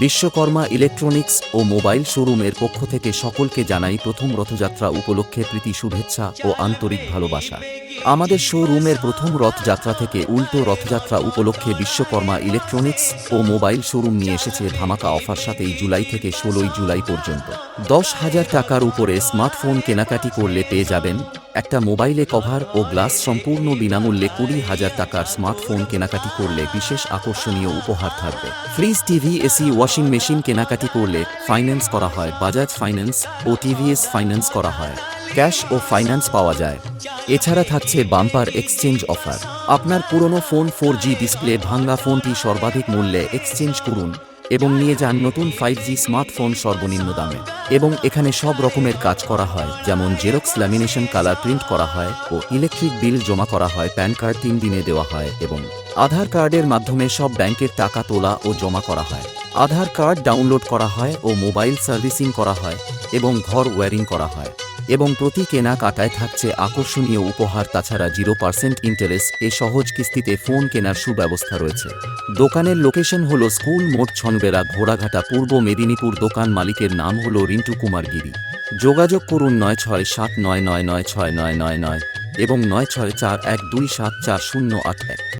Vishwakarma electronics ও mobile শোরুমের পক্ষ থেকে সকলকে জানাই প্রথম রথযাত্রা উপলক্ষে প্রীতি শুভেচ্ছা ও আন্তরিক ভালোবাসা। আমাদের শোরুমের প্রথম রথযাত্রা থেকে উল্টো রথযাত্রা উপলক্ষে বিশ্বকর্মা ইলেকট্রনিক্স ও মোবাইল শোরুম নিয়ে এসেছে ধামাকা অফার সাথেই জুলাই থেকে ষোলোই জুলাই পর্যন্ত। দশ হাজার টাকার উপরে স্মার্টফোন কেনাকাটি করলে পেয়ে যাবেন একটা মোবাইলে কভার ও গ্লাস সম্পূর্ণ বিনামূল্যে কুড়ি হাজার টাকার স্মার্টফোন কেনাকাটি করলে বিশেষ আকর্ষণীয় উপহার থাকবে। Fridge TV AC washing machine কেনাকাটি করলে ফাইন্যান্স করা হয় বাজাজ ফাইন্যান্স ও টিভিএস ফাইন্যান্স করা হয়। ক্যাশ ও ফাইন্যান্স পাওয়া যায়। এছাড়া থাকছে বাম্পার এক্সচেঞ্জ অফার। আপনার পুরনো ফোন ফোর জি ডিসপ্লে ভাঙ্গা ফোনটি সর্বাধিক মূল্যে এক্সচেঞ্জ করুন এবং নিয়ে যান নতুন ফাইভ জি স্মার্টফোন সর্বনিম্ন দামে। এবং এখানে সব রকমের কাজ করা হয়, যেমন জেরক্স ল্যামিনেশন কালার প্রিন্ট করা হয় ও ইলেকট্রিক বিল জমা করা হয়, প্যান কার্ড তিন দিনে দেওয়া হয় এবং আধার কার্ডের মাধ্যমে সব ব্যাংকের টাকা তোলা ও জমা করা হয়। আধার কার্ড ডাউনলোড করা হয় ও মোবাইল সার্ভিসিং করা হয় এবং ঘর ওয়্যারিং করা হয় এবং প্রতি কেনাকাটায় থাকছে আকর্ষণীয় উপহার, তাছাড়া জিরো পার্সেন্ট ইন্টারেস্ট এ সহজ কিস্তিতে ফোন কেনার সুব্যবস্থা রয়েছে। দোকানের লোকেশন হল স্কুল মোড় ছনবেরা ঘোড়াঘাটা পূর্ব মেদিনীপুর, দোকান মালিকের নাম হল রিন্টু কুমার গিরি। যোগাযোগ করুন নয় ছয় সাত নয় নয় নয় ছয় নয় নয় নয় এবং নয় ছয় চার এক দুই সাত চার শূন্য আট এক।